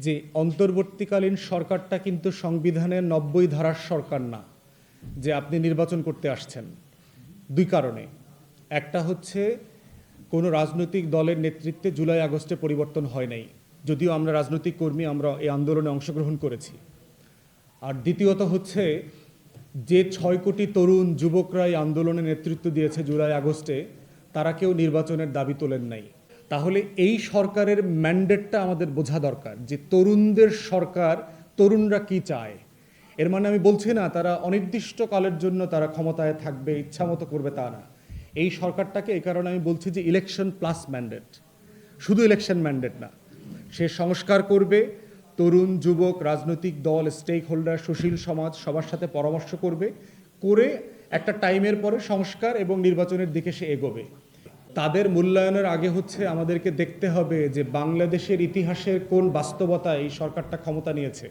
যে অন্তর্বর্তীকালীন সরকারটা কিন্তু সংবিধানের নব্বই ধারার সরকার না, যে আপনি নির্বাচন করতে আসছেন। দুই কারণে। একটা হচ্ছে, কোনো রাজনৈতিক দলের নেতৃত্বে জুলাই আগস্টে পরিবর্তন হয় নাই। যদিও আমরা রাজনৈতিক কর্মী, আমরা এই আন্দোলনে অংশগ্রহণ করেছি। আর দ্বিতীয়ত হচ্ছে, যে ছয় কোটি তরুণ, যুবকরা এই আন্দোলনে নেতৃত্ব দিয়েছে জুলাই আগস্টে, তারা কেউ নির্বাচনের দাবি তোলেন নাই। তাহলে এই সরকারের ম্যান্ডেটটা আমাদের বোঝা দরকার যে তরুণদের সরকার তরুণরা কি চায়। এর মানে আমি বলছি না, তারা অনির্দিষ্ট কালের জন্য তারা ক্ষমতায় থাকবে, ইচ্ছামতো করবে তা না। এই সরকারটাকে এই কারণে আমি বলছি যে ইলেকশন প্লাস ম্যান্ডেট শুধু ইলেকশন ম্যান্ডেট না, সে সংস্কার করবে, তরুণ, যুবক, রাজনৈতিক দল স্টেক হোল্ডার সুশীল সমাজ সবার সাথে পরামর্শ করবে, করে একটা টাইমের পরে সংস্কার এবং নির্বাচনের দিকে সে এগোবে। তাদের মূল্যায়নের আগে হচ্ছে আমাদেরকে দেখতে হবে যে বাংলাদেশের ইতিহাসের কোন বাস্তবতা এই সরকারটা ক্ষমতা নিয়েছে।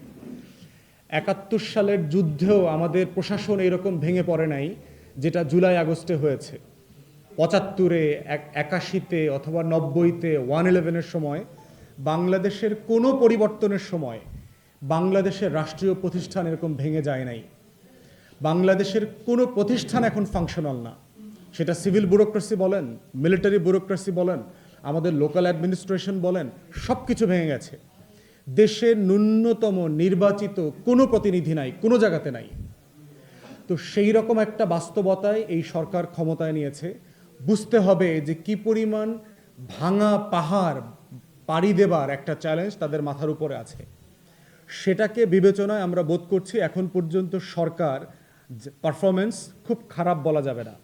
একাত্তর সালের যুদ্ধেও আমাদের প্রশাসন এরকম ভেঙে পড়ে নাই, যেটা জুলাই আগস্টে হয়েছে। পঁচাত্তরে, এক, একাশিতে অথবা নব্বইতে ওয়ান ইলেভেনের সময়, বাংলাদেশের কোনো পরিবর্তনের সময় বাংলাদেশের রাষ্ট্রীয় প্রতিষ্ঠান এরকম ভেঙে যায় নাই। বাংলাদেশের কোনো প্রতিষ্ঠান এখন ফাংশনাল না। সেটা সিভিল ব্যুরোক্রেসি বলেন, মিলিটারি ব্যুরোক্রেসি বলেন, আমাদের লোকাল অ্যাডমিনিস্ট্রেশন বলেন সব কিছু ভেঙে গেছে। দেশের ন্যূনতম নির্বাচিত কোনো প্রতিনিধি নাই, কোনো জায়গাতে নাই। তো সেই রকম একটা বাস্তবতায় এই সরকার ক্ষমতায় নিয়েছে। বুঝতে হবে যে কি পরিমাণ ভাঙা পাহাড় পাড়ি দেবার একটা চ্যালেঞ্জ তাদের মাথার উপরে আছে। সেটাকে বিবেচনায় আমরা বোধ করছি এখন পর্যন্ত সরকার পারফরমেন্স খুব খারাপ বলা যাবে না।